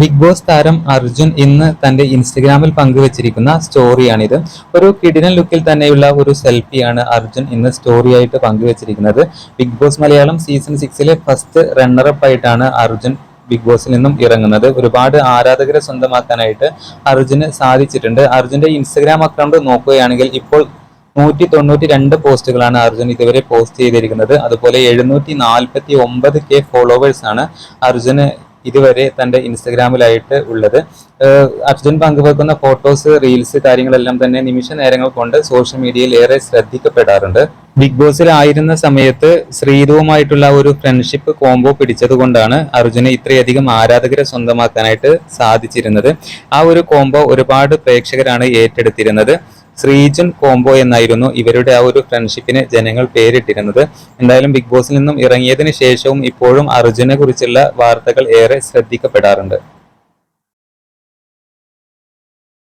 Big boss താരം അർജുൻ ഇന്ന് തന്റെ ഇൻസ്റ്റഗ്രാമിൽ പങ്കുവച്ചിരിക്കുന്ന സ്റ്റോറിയാണിത്. ഒരു കിടിലൻ ലുക്കിൽ തന്നെയുള്ള ഒരു സെൽഫിയാണ് അർജുൻ ഇന്ന് സ്റ്റോറിയായിട്ട് പങ്കുവച്ചിരിക്കുന്നത്. ബിഗ് ബോസ് മലയാളം സീസൺ സിക്സിലെ ഫസ്റ്റ് റണ്ണറപ്പ് ആയിട്ടാണ് അർജുൻ ബിഗ് ബോസിൽ നിന്നും ഇറങ്ങുന്നത്. ഒരുപാട് ആരാധകരെ സ്വന്തമാക്കാനായിട്ട് അർജുന് സാധിച്ചിട്ടുണ്ട്. അർജുന്റെ ഇൻസ്റ്റഗ്രാം അക്കൗണ്ട് നോക്കുകയാണെങ്കിൽ ഇപ്പോൾ നൂറ്റി തൊണ്ണൂറ്റി രണ്ട് പോസ്റ്റുകളാണ് അർജുൻ ഇതുവരെ പോസ്റ്റ് ചെയ്തിരിക്കുന്നത്. അതുപോലെ എഴുന്നൂറ്റി നാൽപ്പത്തി ഒമ്പത് കെ ഫോളോവേഴ്സാണ് അർജുന് ഇതുവരെ തന്റെ ഇൻസ്റ്റഗ്രാമിലായിട്ട് ഉള്ളത്. അർജുൻ പങ്കുവെക്കുന്ന ഫോട്ടോസ് റീൽസ് കാര്യങ്ങളെല്ലാം തന്നെ നിമിഷ നേരങ്ങൾ കൊണ്ട് സോഷ്യൽ മീഡിയയിൽ ഏറെ ശ്രദ്ധിക്കപ്പെടാറുണ്ട്. ബിഗ് ബോസിൽ ആയിരുന്ന സമയത്ത് ശ്രീധുവുമായിട്ടുള്ള ഒരു ഫ്രണ്ട്ഷിപ്പ് കോംബോ പിടിച്ചത് കൊണ്ടാണ് അർജുന് ഇത്രയധികം ആരാധകരെ സ്വന്തമാക്കാനായിട്ട് സാധിച്ചിരുന്നത്. ആ ഒരു കോംബോ ഒരുപാട് പ്രേക്ഷകരാണ് ഏറ്റെടുത്തിരുന്നത്. ശ്രീജുൻ കോംബോ എന്നായിരുന്നു ഇവരുടെ ആ ഒരു ഫ്രണ്ട്ഷിപ്പിന് ജനങ്ങൾ പേരിട്ടിരുന്നത്. എന്തായാലും ബിഗ് ബോസിൽ നിന്നും ഇറങ്ങിയതിന് ശേഷവും ഇപ്പോഴും അർജുനെ കുറിച്ചുള്ള വാർത്തകൾ ഏറെ ശ്രദ്ധിക്കപ്പെടാറുണ്ട്.